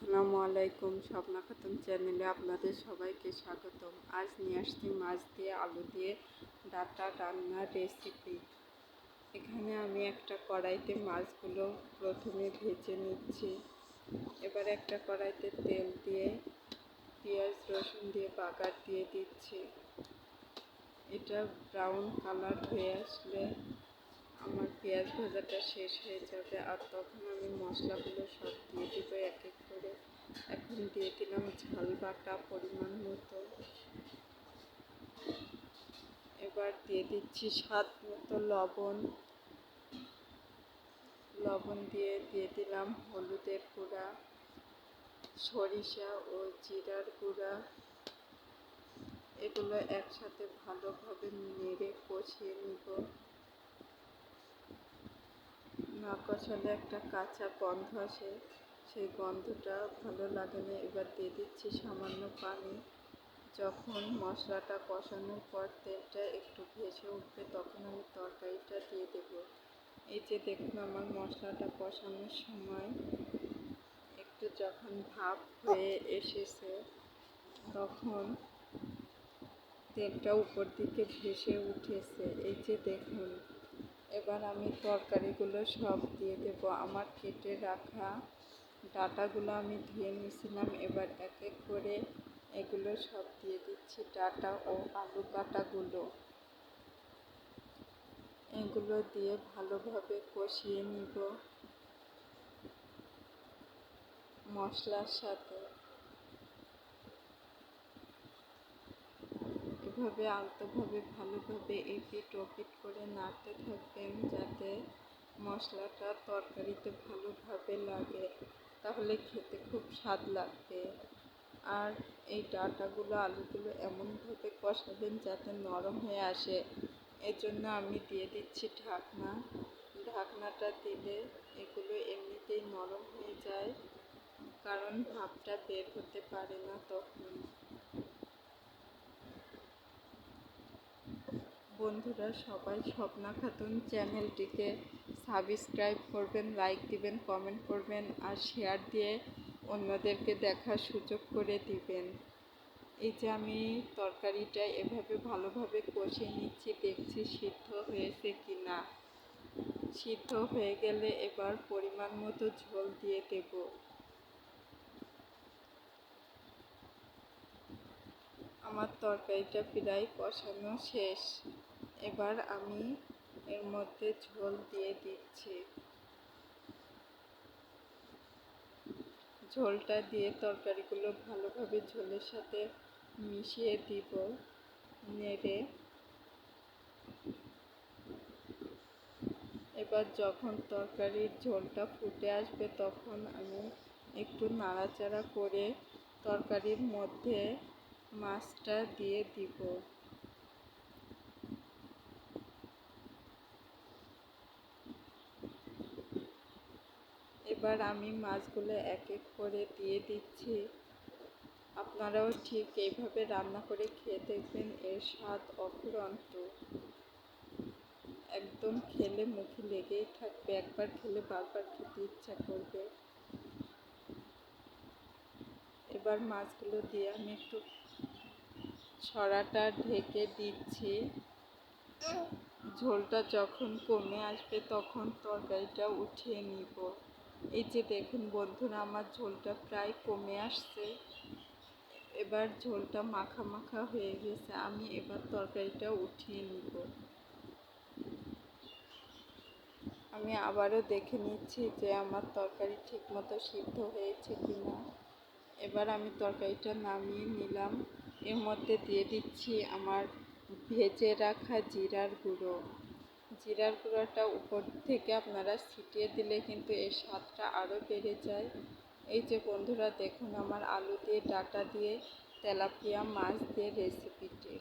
আসসালামু আলাইকুম স্বপ্না খাতুন চ্যানেলে আপনাদের সবাইকে স্বাগতম। আজ নিয়ে আসছি মাছ দিয়ে, আলু দিয়ে ডাটা রান্নার রেসিপি এখানে আমি একটা কড়াইতে মাছগুলো প্রথমে ভেজে নিচ্ছি। এবার একটা কড়াইতে তেল দিয়ে, পেঁয়াজ, রসুন দিয়ে বাগার দিয়ে দিচ্ছি। এটা ব্রাউন কালার হয়ে আসলে আমার পেঁয়াজ ভাজাটা শেষ হয়ে যাবে আর তখন আমি মশলাগুলো সব দিয়ে দেবো এক এক করে। এখন দিয়ে দিলাম ঝাল বাটা পরিমাণ মতো। এবার দিয়ে দিচ্ছি স্বাদ মতো লবণ। লবণ দিয়ে দিয়ে দিলাম হলুদের গুঁড়া, সরিষা ও জিরার গুঁড়া। এগুলো একসাথে ভালোভাবে নেড়ে কষিয়ে নিব। না কষালে একটা কাঁচা গন্ধ আসে। সেই গন্ধটা ভালো লাগে না। এবার দিয়ে দিচ্ছি সামান্য পানি। যখন মশলাটা কষানোর পর তেলটা একটু ভেসে উঠবে, তখন আমি তরকারিটা দিয়ে দেব। এই যে দেখুন, আমার মশলাটা কষানোর সময় একটু যখন ভাপ হয়ে এসেছে, তখন তেলটা উপর দিকে ভেসে উঠেছে। এই যে দেখুন এবার আমি তরকারিগুলো সব দিয়ে দেব। আমার কেটে রাখা ডাটাগুলো আমি ধুয়ে নিয়েছিলাম। এবার এক এক করে এগুলো সব দিয়ে দিচ্ছি, ডাটা ও আলু কাটাগুলো। এগুলো দিয়ে ভালোভাবে কষিয়ে নিব মশলার সাথে। এভাবে আলতোভাবে ভালোভাবে এপিট ওপিট করে নাড়তে থাকবেন যাতে মশলাটা তরকারিতে ভালোভাবে লাগে, তাহলে খেতে খুব স্বাদ লাগবে। আর এই ডাটাগুলো আলুগুলো এমনভাবে কষাবেন যাতে নরম হয়ে আসে। এর জন্য আমি দিয়ে দিচ্ছি ঢাকনা। ঢাকনাটা দিলে এগুলো এমনিতেই নরম হয়ে যায়, কারণ ভাবটা বের হতে পারে না তখন। বন্ধুরা, সবাই স্বপ্না খাতুন চ্যানেলটিকে সাবস্ক্রাইব করবেন, লাইক দিবেন, কমেন্ট করবেন আর শেয়ার দিয়ে অন্যদেরকে দেখার সুযোগ করে দিবেন। এই যে আমি তরকারিটা এভাবে ভালোভাবে কষিয়ে নিচ্ছি, দেখছি সিদ্ধ হয়েছে কি না সিদ্ধ হয়ে গেলে এবার পরিমাণ মতো ঝোল দিয়ে দেব। আমার তরকারিটা প্রায় কষানো শেষ। এবার আমি এর মধ্যে ঝোল দিয়ে দিচ্ছি। ঝোলটা দিয়ে তরকারিগুলো ভালোভাবে ঝোলের সাথে মিশিয়ে দিব, নেড়ে। এবার যখন তরকারির ঝোলটা ফুটে আসবে তখন আমি একটু নাড়াচাড়া করে তরকারির মধ্যে মাছটা দিয়ে দিব। এবার আমি মাছগুলো এক এক করে দিয়ে দিচ্ছি। আপনারাও ঠিক এইভাবে রান্না করে খেয়ে দেখবেন এর স্বাদ অফুরন্ত। একদম খেলে মুখে লেগেই থাকবে, একবার খেলে বারবার খেতে ইচ্ছা করবে। এবার মাছগুলো দিয়ে আমি একটু ছড়াটা ঢেকে দিচ্ছি। ঝোলটা যখন কমে আসবে তখন তরকারিটা উঠিয়ে নিব। এই যে দেখুন বন্ধুরা, আমার ঝোলটা প্রায় কমে আসছে। এবার ঝোলটা মাখা মাখা হয়ে গেছে। আমি এবার তরকারিটা উঠিয়ে নিব। আমি আবারও দেখে নিচ্ছি যে আমার তরকারি ঠিকমতো সিদ্ধ হয়েছে কি না এবার আমি তরকারিটা নামিয়ে নিলাম। এর মধ্যে দিয়ে দিচ্ছি আমার ভেজে রাখা জিরার গুঁড়ো। জিরার গুঁড়োটা উপর থেকে আপনারা ছিটিয়ে দিলে কিন্তু এর স্বাদটা আরও বেড়ে যায়। এই যে বন্ধুরা, দেখুন আমার আলু দিয়ে, ডাটা দিয়ে, তেলাপিয়া মাছ দিয়ে রেসিপিটি